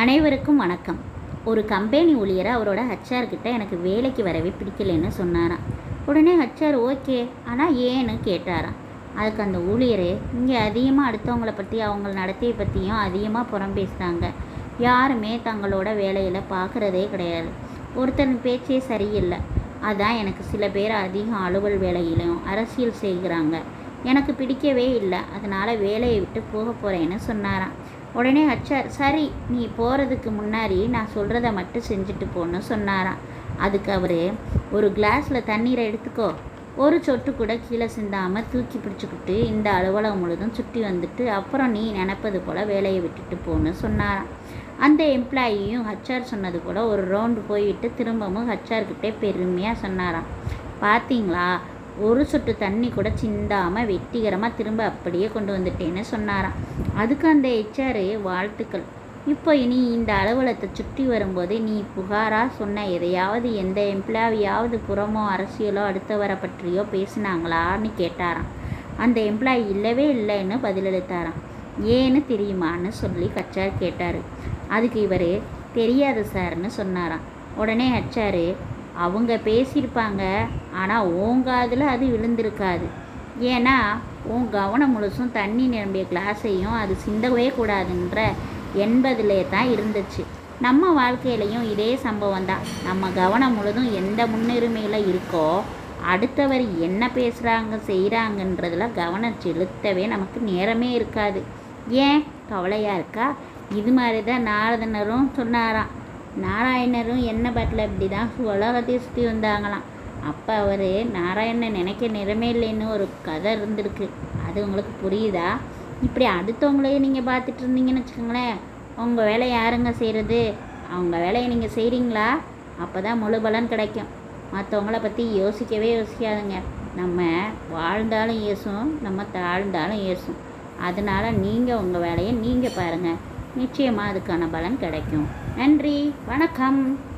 அனைவருக்கும் வணக்கம். ஒரு கம்பெனி ஊழியரை அவரோட ஹச்ஆர் கிட்ட எனக்கு வேலைக்கு வரவே பிடிக்கலைன்னு சொன்னாராம். உடனே ஹச்ஆர் ஓகே ஆனால் ஏன்னு கேட்டாராம். அதுக்கு அந்த ஊழியர் இங்கே அதிகமாக அடுத்தவங்கள பற்றி அவங்க நடத்தையை பற்றியும் அதிகமாக புறம் பேசுகிறாங்க யாருமே தங்களோட வேலையில் பார்க்குறதே கிடையாது. ஒருத்தர் பேச்சே சரியில்லை. அதான் எனக்கு சில பேர் அதிகம் அலுவல் வேலையிலையும் அரசியல் செய்கிறாங்க. எனக்கு பிடிக்கவே இல்லை. அதனால் வேலையை விட்டு போக போகிறேன்னு சொன்னாராம். உடனே ஹச்ஆர் சரி நீ போகிறதுக்கு முன்னாடி நான் சொல்கிறத மட்டும் செஞ்சுட்டு போன்னு சொன்னாராம். அதுக்கு அவர் ஒரு கிளாஸில் தண்ணீரை எடுத்துக்கோ. ஒரு சொட்டு கூட கீழே சிந்தாமல் தூக்கி பிடிச்சிக்கிட்டு இந்த அலுவலகம் முழுதும் சுற்றி வந்துட்டு அப்புறம் நீ நினப்பது போல் வேலையை விட்டுட்டு போன்னு சொன்னாராம். அந்த எம்ப்ளாயியும் ஹச்ஆர் சொன்னது போல் ஒரு ரவுண்டு போயிட்டு திரும்பவும் ஹச்ஆர்கிட்டே பெருமையாக சொன்னாராம். பார்த்தீங்களா ஒரு சொட்டு தண்ணி கூட சிந்தாமல் வெற்றிகரமாக திரும்ப அப்படியே கொண்டு வந்துட்டேன்னு சொன்னாராம். அதுக்கு அந்த ஹெச்ஆர் வாழ்த்துக்கள். இப்போ இனி இந்த அலுவலகத்தை சுற்றி வரும்போது நீ புகாராக சொன்ன எதையாவது எந்த எம்ப்ளாயாவது புறமோ அரசியலோ அடுத்தவரை பற்றியோ பேசினாங்களான்னு கேட்டாராம். அந்த எம்ப்ளாயி இல்லவே இல்லைன்னு பதிலளித்தாராம். ஏன்னு தெரியுமான்னு சொல்லி கச்சார் கேட்டார். அதுக்கு இவர் தெரியாது சார்னு சொன்னாராம். உடனே ஹச்ஆர் அவங்க பேசியிருப்பாங்க ஆனால் ஓங்காதில் அது விழுந்திருக்காது. ஏன்னா உன் கவனம் முழுசும் தண்ணி நிரம்பிய கிளாஸையும் அது சிந்தவே கூடாதுன்ற எண்பதிலே தான் இருந்துச்சு. நம்ம வாழ்க்கையிலையும் இதே சம்பவம் தான். நம்ம கவனம் முழுதும் எந்த முன்னுரிமையில் இருக்கோ அடுத்தவர் என்ன பேசுகிறாங்க செய்கிறாங்கன்றதுல கவனம் செலுத்தவே நமக்கு நேரமே இருக்காது. ஏன்? கவலையாக இருக்கா? இது மாதிரி தான் நாரதனரும் சொன்னாராம். நாராயணரும் என்ன பாட்டில் இப்படி தான் உலகத்தை சுற்றி வந்தாங்களாம். அப்போ அவர் நாராயணனை நினைக்க நிறமே இல்லைன்னு ஒரு கதை இருந்திருக்கு. அது உங்களுக்கு புரியுதா? இப்படி அடுத்தவங்களையே நீங்கள் பார்த்துட்டு இருந்தீங்கன்னு வச்சுக்கோங்களேன். உங்கள் வேலையை யாருங்க செய்கிறது அவங்க வேலையை நீங்கள் செய்கிறீங்களா அப்போ தான் முழு பலன் கிடைக்கும். மற்றவங்கள பற்றி யோசிக்கவே யோசிக்காதுங்க. நம்ம வாழ்ந்தாலும் ஏசும் நம்ம தாழ்ந்தாலும் ஏசும் அதனால் நீங்கள் உங்கள் வேலையை நீங்கள் பாருங்கள் நிச்சயமாக அதுக்கான பலன் கிடைக்கும். நன்றி. வணக்கம்.